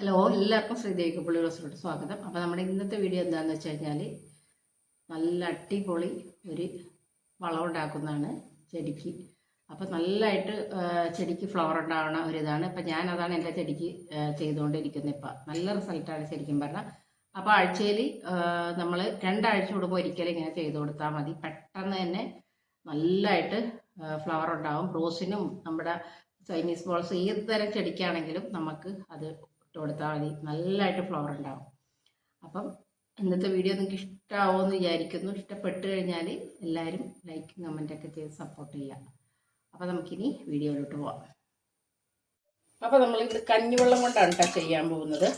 Hello എല്ലാവർക്കും ശ്രീദേവിക്ക് പുള്ളി റോസിലോട്ട് സ്വാഗതം. അപ്പോൾ നമ്മുടെ ഇന്നത്തെ വീഡിയോ എന്താണെന്ന് വെച്ച് കഴിഞ്ഞാൽ നല്ല അടിപൊളി ഒരു വളം ഉണ്ടാക്കുന്നതാണ് ചെടിക്ക്. അപ്പോൾ നല്ലതായിട്ട് ചെടിക്ക് ഫ്ലവർ ഉണ്ടാവുന്ന ഒരിതാണ് ഇപ്പം ഞാൻ അതാണ് എന്റെ ചെടിക്ക് ചെയ്തുകൊണ്ടിരിക്കുന്നത് ഇപ്പം. നല്ല റിസൾട്ടാണ് ശരിക്കും പറഞ്ഞാൽ അപ്പോൾ ആഴ്ചയിൽ നമ്മൾ രണ്ടാഴ്ച കൂടുമ്പോൾ ഒരിക്കലും ഇങ്ങനെ ചെയ്തു കൊടുത്താൽ മതി. പെട്ടെന്ന് തന്നെ നല്ലതായിട്ട് ഫ്ലവർ ഉണ്ടാവും. റോസിനും നമ്മുടെ ചൈനീസ് ബോൾസ് ഏത് തരം ചെടിക്കാണെങ്കിലും നമുക്ക് അത് ഇട്ട് കൊടുത്താൽ മതി. നല്ലതായിട്ട് ഫ്ലവർ ഉണ്ടാവും. അപ്പം ഇന്നത്തെ വീഡിയോ നിങ്ങൾക്ക് ഇഷ്ടമാവുമെന്ന് വിചാരിക്കുന്നു. ഇഷ്ടപ്പെട്ട് കഴിഞ്ഞാൽ എല്ലാവരും ലൈക്കും കമന്റൊക്കെ ചെയ്ത് സപ്പോർട്ട് ചെയ്യാം അപ്പോൾ നമുക്കിനി വീഡിയോയിലോട്ട് പോവാം. അപ്പോൾ നമ്മളിത് കഞ്ഞിവെള്ളം കൊണ്ടാണ് കേട്ടോ ചെയ്യാൻ പോകുന്നത്.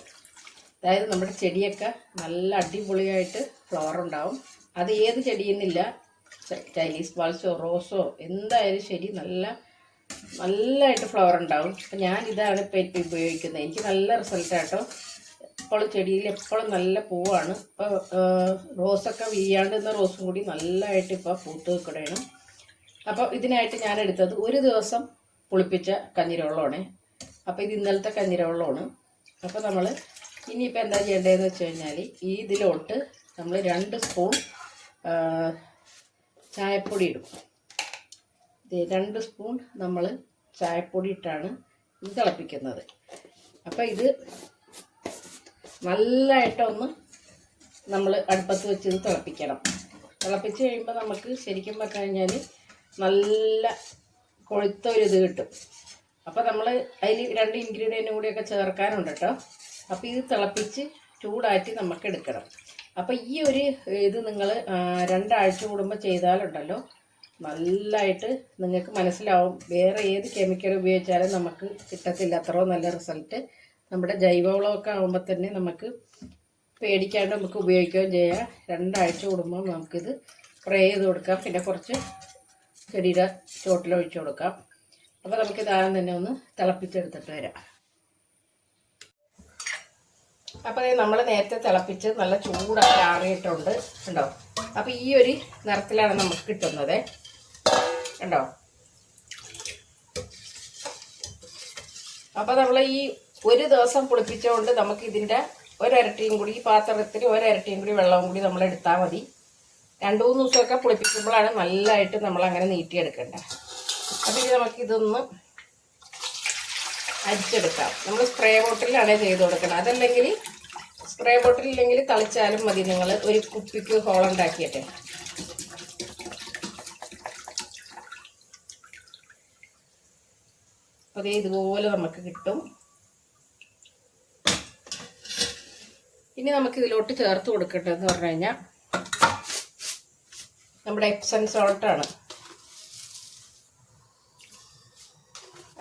അതായത് നമ്മുടെ ചെടിയൊക്കെ നല്ല അടിപൊളിയായിട്ട് ഫ്ലവർ ഉണ്ടാവും. അത് ഏത് ചെടിയെന്നില്ല. ചൈനീസ് ബാൾസോ റോസോ എന്തായാലും ശരി നല്ല നല്ലതായിട്ട് ഫ്ലവർ ഉണ്ടാവും. അപ്പം ഞാൻ ഇതാണ് ഇപ്പം എനിക്ക് ഉപയോഗിക്കുന്നത്. എനിക്ക് നല്ല റിസൾട്ട് ആട്ടോ. എപ്പോഴും ചെടിയിൽ എപ്പോഴും നല്ല പൂവാണ്. ഇപ്പോൾ റോസൊക്കെ വീയാണ്ട് നിന്ന റോസും കൂടി നല്ലതായിട്ട് ഇപ്പോൾ പൂത്ത് നിൽക്കണേണ്. അപ്പോൾ ഇതിനായിട്ട് ഞാൻ എടുത്തത് ഒരു ദിവസം പുളിപ്പിച്ച കഞ്ഞിരവെള്ളമാണ്. അപ്പോൾ ഇത് ഇന്നലത്തെ കഞ്ഞിരവെള്ളമാണ്. അപ്പോൾ നമ്മൾ ഇനിയിപ്പോൾ എന്താ ചെയ്യേണ്ടതെന്ന് വെച്ച് കഴിഞ്ഞാൽ ഈ ഇതിലോട്ട് നമ്മൾ രണ്ട് സ്പൂൺ ചായപ്പൊടി ഇടും. രണ്ട് സ്പൂൺ നമ്മൾ ചായപ്പൊടി ഇട്ടാണ് ഇത് തിളപ്പിക്കുന്നത്. അപ്പം ഇത് നല്ലതായിട്ടൊന്ന് നമ്മൾ അടുപ്പത്ത് വെച്ച് ഇത് തിളപ്പിക്കണം. തിളപ്പിച്ച് കഴിയുമ്പോൾ നമുക്ക് ശരിക്കും പറഞ്ഞു കഴിഞ്ഞാൽ നല്ല കൊഴുത്ത ഒരു ഇത് കിട്ടും. അപ്പോൾ നമ്മൾ അതിൽ രണ്ട് ഇൻഗ്രീഡിയന്റും കൂടിയൊക്കെ ചേർക്കാനുണ്ട് കേട്ടോ. അപ്പോൾ ഇത് തിളപ്പിച്ച് ചൂടാറ്റി നമുക്ക് എടുക്കണം. അപ്പോൾ ഈ ഒരു ഇത് നിങ്ങൾ രണ്ടാഴ്ച കൂടുമ്പോൾ ചെയ്താലുണ്ടല്ലോ. നല്ലതായിട്ട് നിങ്ങൾക്ക് മനസ്സിലാവും വേറെ ഏത് കെമിക്കൽ ഉപയോഗിച്ചാലും നമുക്ക് കിട്ടത്തില്ല. അത്രയും നല്ല റിസൾട്ട് നമ്മുടെ ജൈവവളമൊക്കെ ആകുമ്പോൾ തന്നെ നമുക്ക് പേടിക്കാണ്ട് നമുക്ക് ഉപയോഗിക്കുകയും ചെയ്യാം. രണ്ടാഴ്ച കൂടുമ്പോൾ നമുക്കിത് സ്പ്രേ ചെയ്ത് കൊടുക്കാം. പിന്നെ കുറച്ച് ചെടിയുടെ ചോട്ടിൽ ഒഴിച്ചു കൊടുക്കാം. അപ്പോൾ നമുക്കിത് ആദ്യം തന്നെ ഒന്ന് തിളപ്പിച്ചെടുത്തിട്ട് വരാം. അപ്പോൾ നമ്മൾ നേരത്തെ തിളപ്പിച്ച് നല്ല ചൂടാക്കി ആറിയിട്ടുണ്ട്. ഉണ്ടോ അപ്പോൾ ഈ ഒരു നിറത്തിലാണ് നമുക്ക് കിട്ടുന്നത്. ഉണ്ടോ? അപ്പോൾ നമ്മൾ ഈ ഒരു ദിവസം പുളിപ്പിച്ചുകൊണ്ട് നമുക്ക് ഇതിന്റെ ഒരരട്ടിയും കൂടി ഈ പാത്രത്തിൽ ഒരരട്ടിയും കൂടി വെള്ളവും കൂടി നമ്മൾ എടുത്താൽ മതി. രണ്ട് മൂന്ന് ദിവസമൊക്കെ പുളിപ്പിക്കുമ്പോഴാണ് നല്ലതായിട്ട് നമ്മൾ അങ്ങനെ നീട്ടിയെടുക്കേണ്ടത് അപ്പോൾ ഇനി നമുക്കിതൊന്ന് അരിച്ചെടുക്കാം. നമ്മൾ സ്പ്രേ ബോട്ടിലാണ് ചെയ്ത് കൊടുക്കണം. അതല്ലെങ്കിൽ സ്പ്രേ ബോട്ടിലില്ലെങ്കിൽ തളിച്ചാലും മതി. നിങ്ങൾ ഒരു കുപ്പിക്ക് ഹോൾ അപ്പോൾ ഇതുപോലെ നമുക്ക് കിട്ടും. ഇനി നമുക്ക് ഇതിലോട്ട് ചേർത്ത് കൊടുക്കേണ്ടതെന്ന് പറഞ്ഞു കഴിഞ്ഞാൽ നമ്മുടെ എപ്സൻ സോൾട്ടാണ്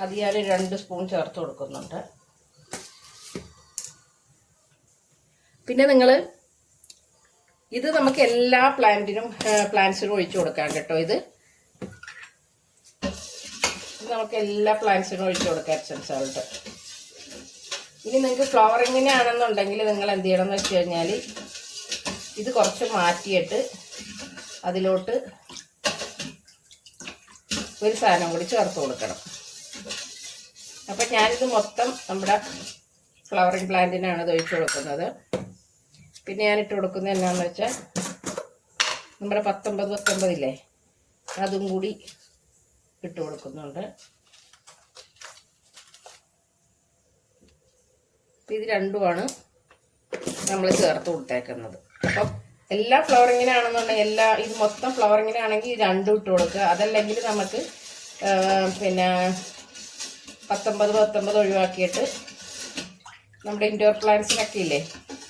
അത് ഞാൻ രണ്ട് സ്പൂൺ ചേർത്ത് കൊടുക്കുന്നുണ്ട്. പിന്നെ നിങ്ങൾ ഇത് നമുക്ക് എല്ലാ പ്ലാന്റിനും പ്ലാന്റ്സിനും ഒഴിച്ചു കൊടുക്കാം കേട്ടോ ഇത്. നമുക്ക് എല്ലാ പ്ലാന്റ്സിനും ഒഴിച്ചു കൊടുക്കാം എപ്സം സോൾട്ട് ഇനി നിങ്ങൾക്ക് ഫ്ലവറിങ്ങിന് ആണെന്നുണ്ടെങ്കിൽ നിങ്ങൾ എന്ത് ചെയ്യണം എന്ന് വെച്ച് കഴിഞ്ഞാൽ ഇത് കുറച്ച് മാറ്റിയിട്ട് അതിലോട്ട് ഒരു സാധനം കൂടി ചേർത്ത് കൊടുക്കണം. അപ്പം ഞാനിത് മൊത്തം നമ്മുടെ ഫ്ലവറിങ് പ്ലാന്റിനാണ് ഇത് ഒഴിച്ചു കൊടുക്കുന്നത്. പിന്നെ ഞാൻ ഇട്ട് കൊടുക്കുന്നത് എന്നാന്ന് വെച്ചാൽ നമ്മുടെ പത്തൊമ്പത് പത്തൊമ്പതില്ലേ? അതും കൂടി ഇട്ട് കൊടുക്കുന്നുണ്ട്. ഇത് രണ്ടുമാണ് നമ്മൾ ചേർത്ത് കൊടുത്തേക്കുന്നത്. അപ്പം എല്ലാ ഫ്ലവറിങ്ങിനാണെന്നുണ്ടെങ്കിൽ എല്ലാ ഇത് മൊത്തം ഫ്ലവറിങ്ങിനാണെങ്കിൽ രണ്ടും ഇട്ട് കൊടുക്കുക. അതല്ലെങ്കിൽ നമുക്ക് പിന്നെ പത്തൊമ്പത് പത്തൊമ്പത് ഒഴിവാക്കിയിട്ട് നമ്മുടെ ഇൻഡോർ പ്ലാന്റ്സിനൊക്കെ ഇല്ലേ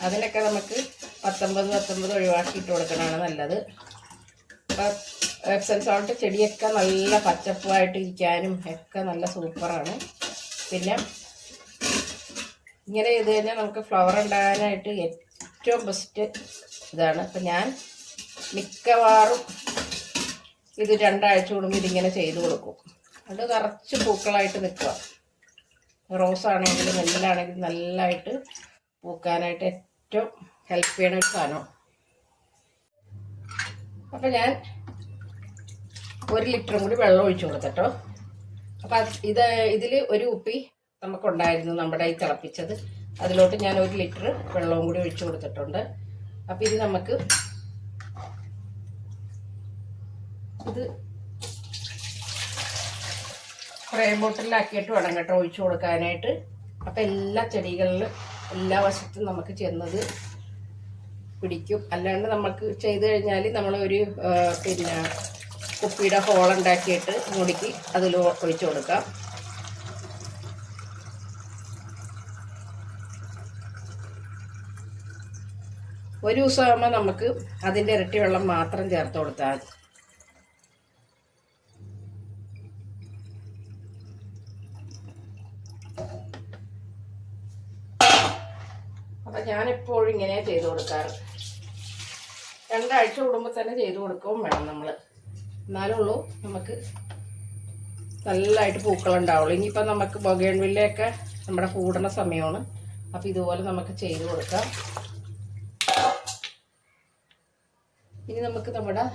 അതിനൊക്കെ നമുക്ക് പത്തൊമ്പത് പത്തൊമ്പത് ഒഴിവാക്കി ഇട്ട് കൊടുക്കണതാണ് നല്ലത്. അപ്പം എപ്സം സോൾട്ട് ചെടിയൊക്കെ നല്ല പച്ചപ്പായിട്ട് ഇരിക്കാനും ഒക്കെ നല്ല സൂപ്പറാണ്. പിന്നെ ഇങ്ങനെ ചെയ്ത് കഴിഞ്ഞാൽ നമുക്ക് ഫ്ലവർ ഉണ്ടാകാനായിട്ട് ഏറ്റവും ബെസ്റ്റ് ഇതാണ്. അപ്പം ഞാൻ മിക്കവാറും ഇത് രണ്ടാഴ്ച കൂടുമ്പോൾ ഇതിങ്ങനെ ചെയ്ത് കൊടുക്കും. അത് നിറച്ച് പൂക്കളായിട്ട് നിൽക്കുക. റോസ് ആണെങ്കിലും നെല്ലാണെങ്കിലും നല്ലതായിട്ട് പൂക്കാനായിട്ട് ഏറ്റവും ഹെൽപ്പ് ചെയ്യണ ഒരു സാധനം അപ്പം ഞാൻ ഒരു ലിറ്ററും കൂടി വെള്ളം ഒഴിച്ചു കൊടുത്തട്ടോ. അപ്പം ഇത് ഇതിൽ ഒരു ഉപ്പി നമുക്കുണ്ടായിരുന്നു നമ്മുടെ ഈ തിളപ്പിച്ചത്. അതിലോട്ട് ഞാൻ ഒരു ലിറ്റർ വെള്ളവും കൂടി ഒഴിച്ചു കൊടുത്തിട്ടുണ്ട്. അപ്പം ഇത് നമുക്ക് ഇത് സ്പ്രേ ബോട്ടിലാക്കിയിട്ട് വേണം കേട്ടോ ഒഴിച്ചു കൊടുക്കാനായിട്ട്. അപ്പം എല്ലാ ചെടികളിലും എല്ലാ വശത്തും നമുക്ക് ചെന്നത് പിടിക്കും. അല്ലാണ്ട് നമുക്ക് ചെയ്ത് കഴിഞ്ഞാൽ നമ്മളൊരു പിന്നെ കുപ്പിയുടെ ഹോൾ ഉണ്ടാക്കിയിട്ട് മുടിക്ക് അതിൽ ഒഴിച്ചു കൊടുക്കാം. ഒരു ദിവസമാകുമ്പോൾ നമുക്ക് അതിന്റെ ഇരട്ടി വെള്ളം മാത്രം ചേർത്ത് കൊടുത്താൽ അപ്പം ഞാനെപ്പോഴും ഇങ്ങനെ ചെയ്ത് കൊടുക്കാറ്. രണ്ടാഴ്ച കൂടുമ്പോൾ തന്നെ ചെയ്ത് കൊടുക്കുകയും വേണം നമ്മൾ എന്നാലുള്ളൂ നമുക്ക് നല്ലതായിട്ട് പൂക്കളുണ്ടാവുള്ളൂ ഇനിയിപ്പോൾ നമുക്ക് ബൊഗേൺവില്ലയൊക്കെ നമ്മുടെ കൂടണ സമയമാണ്. അപ്പോൾ ഇതുപോലെ നമുക്ക് ചെയ്ത് കൊടുക്കാം. ഇനി നമുക്ക് നമ്മുടെ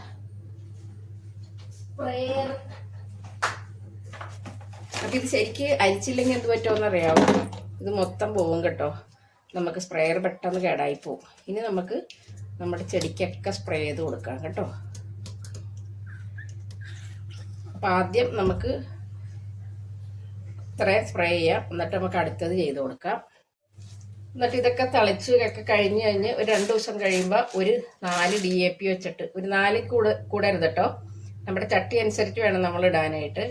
അപ്പം ഇത് ശരിക്ക് അരിച്ചില്ലെങ്കിൽ എന്ത് പറ്റുമെന്ന് അറിയാമോ ഇത് മൊത്തം പോവും കേട്ടോ. നമുക്ക് സ്പ്രേയർ പെട്ടെന്ന് കേടായി പോവും. ഇനി നമുക്ക് നമ്മുടെ ചെടിക്കൊക്കെ സ്പ്രേ ചെയ്ത് കൊടുക്കാം കേട്ടോ. അപ്പം ആദ്യം നമുക്ക് ഇത്രയും സ്പ്രേ ചെയ്യാം. എന്നിട്ട് നമുക്ക് അടുത്തത് ചെയ്ത് കൊടുക്കാം. എന്നിട്ട് ഇതൊക്കെ തളിച്ച് ഒക്കെ കഴിഞ്ഞ് കഴിഞ്ഞ് ഒരു രണ്ട് ദിവസം കഴിയുമ്പോൾ ഒരു നാല് ഡി എ പി വെച്ചിട്ട് ഒരു നാല് കൂടെ കൂടരുത് കേട്ടോ നമ്മുടെ ചട്ടി അനുസരിച്ച് വേണം നമ്മൾ ഇടാനായിട്ട്.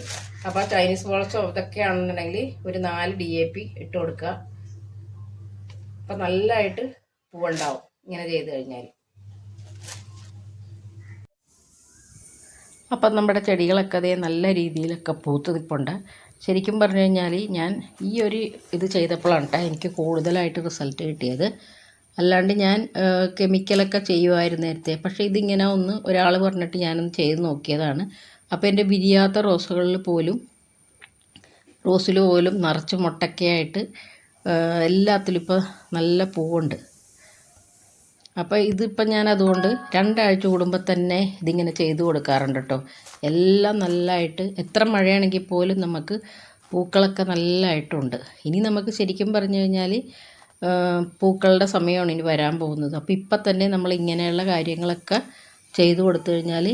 അപ്പോൾ ചൈനീസ് ബോൾസോ ഇതൊക്കെ ആണെന്നുണ്ടെങ്കിൽ ഒരു നാല് ഡി എ പി ഇട്ട് കൊടുക്കുക. അപ്പം നല്ലതായിട്ട് പൂവുണ്ടാവും. ഇങ്ങനെ ചെയ്ത് കഴിഞ്ഞാൽ അപ്പം നമ്മുടെ ചെടികളൊക്കെ അതേ നല്ല രീതിയിലൊക്കെ പൂത്ത് നിൽപ്പുണ്ട് ശരിക്കും പറഞ്ഞു കഴിഞ്ഞാൽ ഞാൻ ഈ ഒരു ഇത് ചെയ്തപ്പോഴാണ് കേട്ടോ എനിക്ക് കൂടുതലായിട്ട് റിസൾട്ട് കിട്ടിയത്. അല്ലാണ്ട് ഞാൻ കെമിക്കലൊക്കെ ചെയ്യുമായിരുന്നു നേരത്തെ. പക്ഷേ ഇതിങ്ങനെ ഒന്ന് ഒരാൾ പറഞ്ഞിട്ട് ഞാനൊന്ന് ചെയ്ത് നോക്കിയതാണ്. അപ്പോൾ എന്റെ വിരിയാത്ത റോസുകളിൽ പോലും റോസിൽ പോലും നിറച്ച് മുട്ടക്കയായിട്ട് എല്ലാത്തിലും ഇപ്പോൾ നല്ല പൂവുണ്ട്. അപ്പോൾ ഇതിപ്പോൾ ഞാൻ അതുകൊണ്ട് രണ്ടാഴ്ച കൂടുമ്പോൾ തന്നെ ഇതിങ്ങനെ ചെയ്തു കൊടുക്കാറുണ്ട് കേട്ടോ എല്ലാം നല്ലതായിട്ട് എത്ര മഴയാണെങ്കിൽ പോലും നമുക്ക് പൂക്കളൊക്കെ നല്ലതായിട്ടുണ്ട് ഇനി നമുക്ക് ശരിക്കും പറഞ്ഞു കഴിഞ്ഞാൽ പൂക്കളുടെ സമയമാണ് ഇനി വരാൻ പോകുന്നത്. അപ്പോൾ ഇപ്പം തന്നെ നമ്മൾ ഇങ്ങനെയുള്ള കാര്യങ്ങളൊക്കെ ചെയ്തു കൊടുത്തു കഴിഞ്ഞാൽ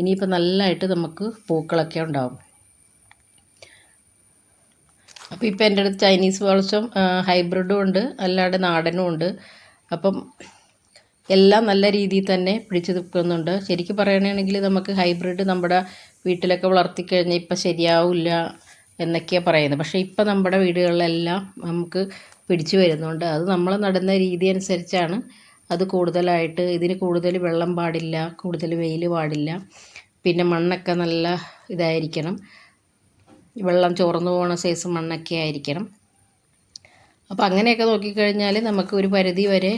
ഇനിയിപ്പോൾ നല്ലതായിട്ട് നമുക്ക് പൂക്കളൊക്കെ ഉണ്ടാവും. അപ്പോൾ ഇപ്പോൾ എന്റെ അടുത്ത് ചൈനീസ് വളച്ചും ഹൈബ്രിഡും ഉണ്ട്. അല്ലാണ്ട് നാടനും ഉണ്ട്. അപ്പം എല്ലാം നല്ല രീതിയിൽ തന്നെ പിടിച്ചു നിൽക്കുന്നുണ്ട്. ശരിക്കും പറയുകയാണെങ്കിൽ നമുക്ക് ഹൈബ്രിഡ് നമ്മുടെ വീട്ടിലൊക്കെ വളർത്തിക്കഴിഞ്ഞാൽ ഇപ്പം ശരിയാവില്ല എന്നൊക്കെയാണ് പറയുന്നത്. പക്ഷേ ഇപ്പം നമ്മുടെ വീടുകളിലെല്ലാം നമുക്ക് പിടിച്ചു വരുന്നുണ്ട്. അത് നമ്മൾ നടുന്ന രീതി അനുസരിച്ചാണ് അത് കൂടുതലായിട്ട് ഇതിന് കൂടുതൽ വെള്ളം പാടില്ല കൂടുതൽ വെയിൽ പാടില്ല. പിന്നെ മണ്ണൊക്കെ നല്ല ഇതായിരിക്കണം. വെള്ളം ചോർന്നു പോകുന്ന സൈസ് മണ്ണൊക്കെ ആയിരിക്കണം. അപ്പോൾ അങ്ങനെയൊക്കെ നോക്കിക്കഴിഞ്ഞാൽ നമുക്ക് ഒരു പരിധി വരെ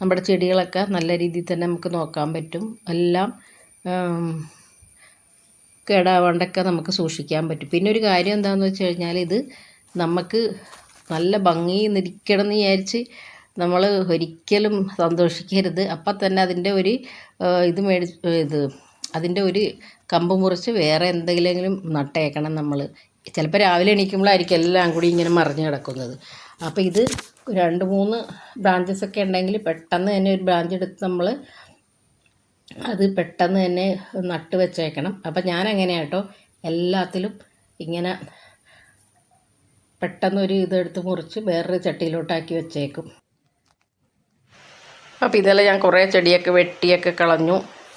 നമ്മുടെ ചെടികളൊക്കെ നല്ല രീതിയിൽ തന്നെ നമുക്ക് നോക്കാൻ പറ്റും. എല്ലാം കേടാവാണ്ടൊക്കെ നമുക്ക് സൂക്ഷിക്കാൻ പറ്റും. പിന്നെ ഒരു കാര്യം എന്താണെന്ന് വെച്ച് കഴിഞ്ഞാൽ ഇത് നമുക്ക് നല്ല ഭംഗി നിൽക്കണം എന്ന് വിചാരിച്ച് നമ്മൾ ഒരിക്കലും സന്തോഷിക്കരുത്. അപ്പം തന്നെ അതിന്റെ ഒരു ഇത് മേടി ഇത് അതിന്റെ ഒരു കമ്പ് മുറിച്ച് വേറെ എന്തെങ്കിലും നട്ടേക്കണം നമ്മൾ ചിലപ്പോൾ രാവിലെ എണീക്കുമ്പോഴായിരിക്കും എല്ലാം കൂടി ഇങ്ങനെ മറിഞ്ഞ് കിടക്കുന്നത്. അപ്പോൾ ഇത് രണ്ട് മൂന്ന് ബ്രാഞ്ചസ് ഒക്കെ ഉണ്ടെങ്കിൽ പെട്ടെന്ന് തന്നെ ഒരു ബ്രാഞ്ച് എടുത്ത് നമ്മൾ അത് പെട്ടെന്ന് തന്നെ നട്ട് വെച്ചേക്കണം. അപ്പം ഞാൻ എങ്ങനെയാട്ടോ എല്ലാത്തിലും ഇങ്ങനെ പെട്ടെന്ന് ഒരു ഇതെടുത്ത് മുറിച്ച് വേറൊരു ചട്ടിയിലോട്ടാക്കി വെച്ചേക്കും. അപ്പോൾ ഇതെല്ലാം ഞാൻ കുറേ ചെടിയൊക്കെ വെട്ടിയൊക്കെ കളഞ്ഞു.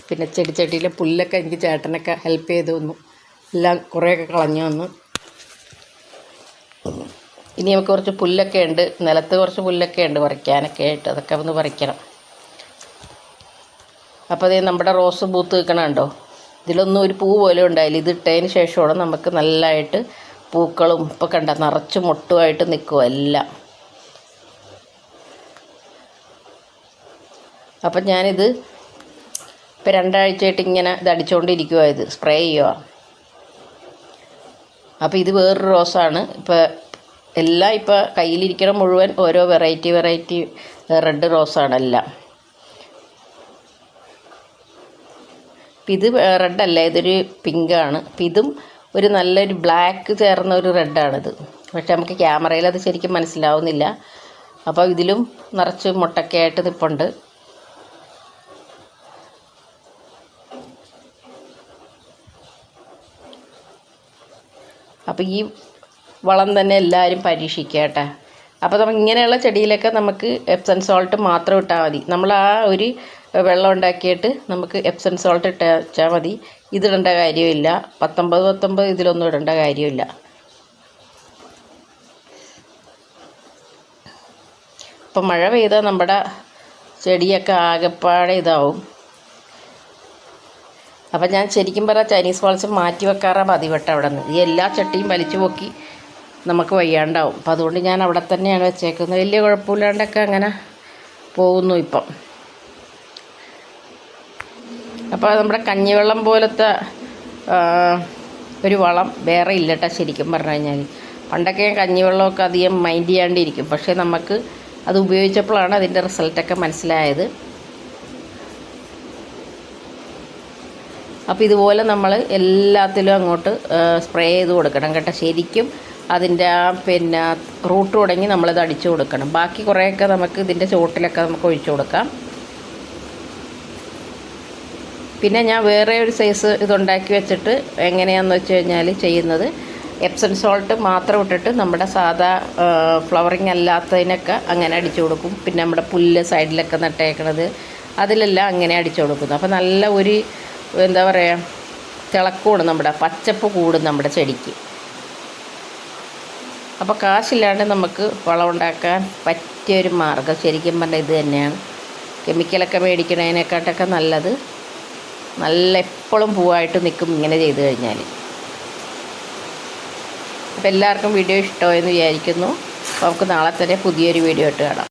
പിന്നെ ചെടി പുല്ലൊക്കെ എനിക്ക് ചേട്ടനൊക്കെ ഹെൽപ്പ് ചെയ്തു തന്നു. എല്ലാം കുറേയൊക്കെ കളഞ്ഞു വന്നു ഇനി നമുക്ക് കുറച്ച് പുല്ലൊക്കെ ഉണ്ട്. നിലത്ത് കുറച്ച് പുല്ലൊക്കെ ഉണ്ട് പറിക്കാനൊക്കെ ആയിട്ട്. അതൊക്കെ ഒന്ന് പറിക്കണം. അപ്പോൾ അതേ നമ്മുടെ റോസ് പൂത്ത് നിൽക്കണുണ്ടോ ഇതിലൊന്നും ഒരു പൂ പോലും ഉണ്ടായില്ല. ഇത് ഇട്ടതിന് ശേഷമാണ് നമുക്ക് നല്ലതായിട്ട് പൂക്കളും ഇപ്പോൾ കണ്ട നിറച്ച് മൊട്ടുമായിട്ട് നിൽക്കും എല്ലാം. അപ്പം ഞാനിത് ഇപ്പം രണ്ടാഴ്ചയായിട്ട് ഇങ്ങനെ ഇത് അടിച്ചുകൊണ്ടിരിക്കുക ഇത്. സ്പ്രേ ചെയ്യുക അപ്പോൾ ഇത് വേറൊരു റോസാണ്. ഇപ്പോൾ എല്ലാം ഇപ്പോൾ കയ്യിലിരിക്കണ മുഴുവൻ ഓരോ വെറൈറ്റി വെറൈറ്റി റെഡ് റോസാണ് എല്ലാം. ഇപ്പം ഇത് റെഡല്ല ഇതൊരു പിങ്കാണ് അപ്പം ഇതും ഒരു നല്ലൊരു ബ്ലാക്ക് ചേർന്ന ഒരു റെഡാണിത് പക്ഷെ നമുക്ക് ക്യാമറയിൽ അത് ശരിക്കും മനസ്സിലാവുന്നില്ല. അപ്പോൾ ഇതിലും നിറച്ച് മുട്ടക്കയായിട്ട് നിൽപ്പുണ്ട് അപ്പോൾ ഈ വളം തന്നെ എല്ലാവരും പരീക്ഷിക്കട്ടെ കേട്ടോ. അപ്പോൾ നമുക്ക് ഇങ്ങനെയുള്ള ചെടിയിലൊക്കെ നമുക്ക് എപ്സൺ സോൾട്ട് മാത്രം ഇട്ടാൽ മതി. നമ്മൾ ആ ഒരു വെള്ളം ഉണ്ടാക്കിയിട്ട് നമുക്ക് എപ്സൺ സോൾട്ട് ഇട്ട് വെച്ചാൽ മതി. ഇതിടേണ്ട കാര്യമില്ല. പത്തൊമ്പത് പത്തൊമ്പത് ഇതിലൊന്നും ഇടേണ്ട കാര്യമില്ല. അപ്പം മഴ പെയ്താൽ നമ്മുടെ ചെടിയൊക്കെ ആകെപ്പാടെ ഇതാവും. അപ്പം ഞാൻ ശരിക്കും പറഞ്ഞാൽ ചൈനീസ് വാൾസ് മാറ്റി വെക്കാറാണ് പതിവട്ട അവിടെ നിന്ന് ഈ എല്ലാ ചട്ടിയും വലിച്ചു പൊക്കി നമുക്ക് വയ്യാണ്ടാവും. അപ്പം അതുകൊണ്ട് ഞാൻ അവിടെ തന്നെയാണ് വെച്ചേക്കുന്നത്. വലിയ കുഴപ്പമില്ലാണ്ടൊക്കെ അങ്ങനെ പോകുന്നു ഇപ്പം. അപ്പോൾ നമ്മുടെ കഞ്ഞിവെള്ളം പോലത്തെ ഒരു വളം വേറെ ഇല്ലട്ടോ ശരിക്കും പറഞ്ഞു കഴിഞ്ഞാൽ പണ്ടൊക്കെ ഞാൻ കഞ്ഞിവെള്ളമൊക്കെ അധികം മൈൻഡ് ചെയ്യാണ്ടിരിക്കും. പക്ഷേ നമുക്ക് അത് ഉപയോഗിച്ചപ്പോഴാണ് അതിന്റെ റിസൾട്ടൊക്കെ മനസ്സിലായത്. അപ്പോൾ ഇതുപോലെ നമ്മൾ എല്ലാത്തിലും അങ്ങോട്ട് സ്പ്രേ ചെയ്ത് കൊടുക്കണം കേട്ടോ. ശരിക്കും അതിന്റെ ആ പിന്നെ റൂട്ട് തുടങ്ങി നമ്മളത് അടിച്ചു കൊടുക്കണം. ബാക്കി കുറേയൊക്കെ നമുക്ക് ഇതിന്റെ ചുവട്ടിലൊക്കെ നമുക്ക് ഒഴിച്ചു കൊടുക്കാം. പിന്നെ ഞാൻ വേറെ ഒരു സൈസ് ഇതുണ്ടാക്കി വെച്ചിട്ട് എങ്ങനെയാണെന്ന് വെച്ച് കഴിഞ്ഞാൽ ചെയ്യുന്നത്. എപ്സം സോൾട്ട് മാത്രം ഇട്ടിട്ട് നമ്മുടെ സാധാ ഫ്ലവറിങ് അല്ലാത്തതിനൊക്കെ അങ്ങനെ അടിച്ചു കൊടുക്കും. പിന്നെ നമ്മുടെ പുല്ല് സൈഡിലൊക്കെ നട്ടേക്കണത് അതിലെല്ലാം അങ്ങനെ അടിച്ചു കൊടുക്കുന്നു അപ്പോൾ നല്ല ഒരു എന്താ പറയുക തിളക്കമാണ് നമ്മുടെ പച്ചപ്പ് കൂടും നമ്മുടെ ചെടിക്ക്. അപ്പോൾ കാശില്ലാണ്ട് നമുക്ക് വളമുണ്ടാക്കാൻ പറ്റിയൊരു മാർഗം ശരിക്കും പറഞ്ഞാൽ ഇത് തന്നെയാണ്. കെമിക്കലൊക്കെ മേടിക്കണതിനെക്കാട്ടൊക്കെ നല്ലത്. നല്ല എപ്പോഴും പൂവായിട്ട് നിൽക്കും ഇങ്ങനെ ചെയ്തു കഴിഞ്ഞാൽ അപ്പോൾ എല്ലാവർക്കും വീഡിയോ ഇഷ്ടമായെന്ന് വിചാരിക്കുന്നു. നമുക്ക് നാളെ തന്നെ പുതിയൊരു വീഡിയോ ഇട്ട് കാണാം.